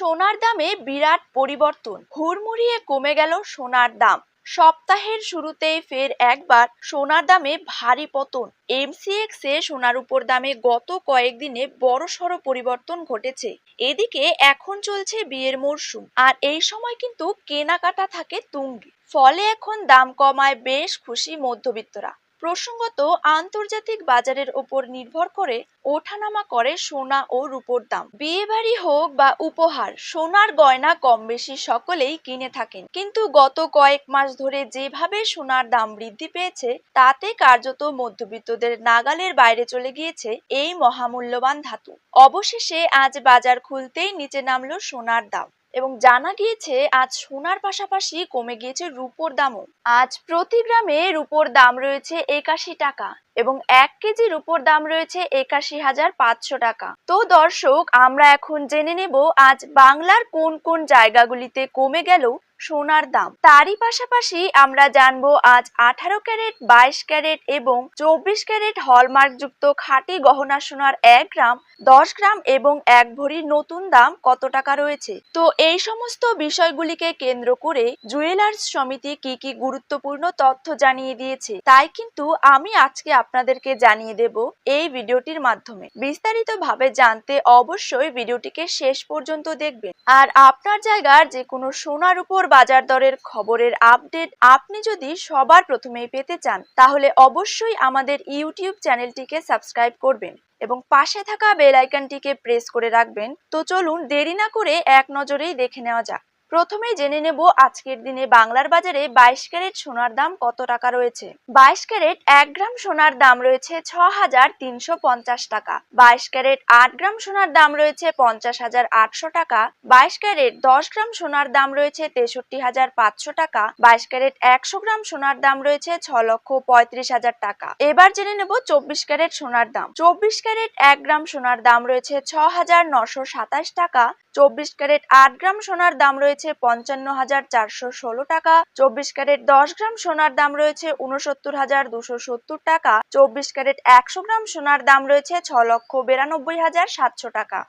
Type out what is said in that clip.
সোনার দামে বিরাট পরিবর্তন। হুড়মুড়িয়ে কমে গেল সোনার দাম। সপ্তাহের শুরুতেই ফের একবার সোনার দামে ভারী পতন। এমসিএক্স এ সোনার উপর দামে গত কয়েকদিনে বড়সড় পরিবর্তন ঘটেছে। এদিকে এখন চলছে বিয়ের মরশুম আর এই সময় কিন্তু কেনাকাটা থাকে তুঙ্গি। ফলে এখন দাম কমায় বেশ খুশি মধ্যবিত্তরা। প্রসঙ্গত, আন্তর্জাতিক বাজারের ওপর নির্ভর করে ওঠানামা করে সোনা ও রূপোর দাম। বিয়ে বাড়ি হোক বা উপহার, সোনার গয়না কম বেশি সকলেই কিনে থাকেন। কিন্তু গত কয়েক মাস ধরে যেভাবে সোনার দাম বৃদ্ধি পেয়েছে, তাতে কার্যত মধ্যবিত্তদের নাগালের বাইরে চলে গিয়েছে এই মহামূল্যবান ধাতু। অবশেষে আজ বাজার খুলতেই নিচে নামলো সোনার দাম। এবং জানা গিয়েছে, আজ সোনার পাশাপাশি কমে গিয়েছে রুপোর দামও। আজ প্রতি গ্রামে রুপোর দাম রয়েছে একাশি টাকা এবং এক কেজি রুপোর দাম রয়েছে একাশি হাজার পাঁচশো টাকা। তো দর্শক, আমরা এখন জেনে নেব, আজ বাংলার কোন কোন জায়গাগুলিতে কমে গেল সোনার দাম। তারই পাশাপাশি আমরা জানব আজ আঠারো ক্যারেট, বাইশ ক্যারেট এবং চব্বিশ ক্যারেট হলমার্ক যুক্ত খাঁটি গহনা সোনার এক গ্রাম, দশ গ্রাম এবং এক ভরির নতুন দাম কত টাকা রয়েছে? তো এই সমস্ত বিষয়গুলিকে কেন্দ্র করে জুয়েলার্স সমিতি কি কি গুরুত্বপূর্ণ তথ্য জানিয়ে দিয়েছে, তাই কিন্তু আমি আজকে আপনাদেরকে জানিয়ে দেব এই ভিডিওটির মাধ্যমে। বিস্তারিত ভাবে জানতে অবশ্যই ভিডিওটিকে শেষ পর্যন্ত দেখবেন। আর আপনার জায়গার যে কোনো সোনার উপর বাজার দরের খবরের আপডেট আপনি যদি সবার প্রথমেই পেতে চান, তাহলে অবশ্যই আমাদের ইউটিউব চ্যানেলটিকে সাবস্ক্রাইব করবেন এবং পাশে থাকা বেল আইকনটিকে প্রেস করে রাখবেন। তো চলুন দেরি না করে এক নজরেই দেখে নেওয়া যাক। প্রথমেই জেনে নেব আজকের দিনে বাংলার বাজারে বাইশ ক্যারেট সোনার দাম কত টাকা রয়েছে। বাইশ ক্যারেট এক গ্রাম সোনার দাম রয়েছে ছ হাজার তিনশো পঞ্চাশ টাকা। বাইশ ক্যারেট আট গ্রাম সোনার দাম রয়েছে পঞ্চাশ হাজার আটশো টাকা। বাইশ ক্যারেট দশ গ্রাম সোনার দাম রয়েছে তেষট্টি হাজার পাঁচশো টাকা। বাইশ ক্যারেট একশো গ্রাম সোনার দাম রয়েছে ছ লক্ষ পঁয়ত্রিশ হাজার টাকা। এবার জেনে নেব চব্বিশ ক্যারেট সোনার দাম। চব্বিশ ক্যারেট এক গ্রাম সোনার দাম রয়েছে ছ হাজার নশো সাতাশ টাকা। চব্বিশ ক্যারেট আট গ্রাম সোনার দাম রয়েছে পঞ্চান্ন হাজার চারশো ষোলো টাকা। চব্বিশ ক্যারেট দশ গ্রাম সোনার দাম রয়েছে উনসত্তর হাজার দুশো সত্তর টাকা। চব্বিশ ক্যারেট একশো গ্রাম সোনার দাম রয়েছে ছ লক্ষ বিরানব্বই হাজার সাতশো টাকা।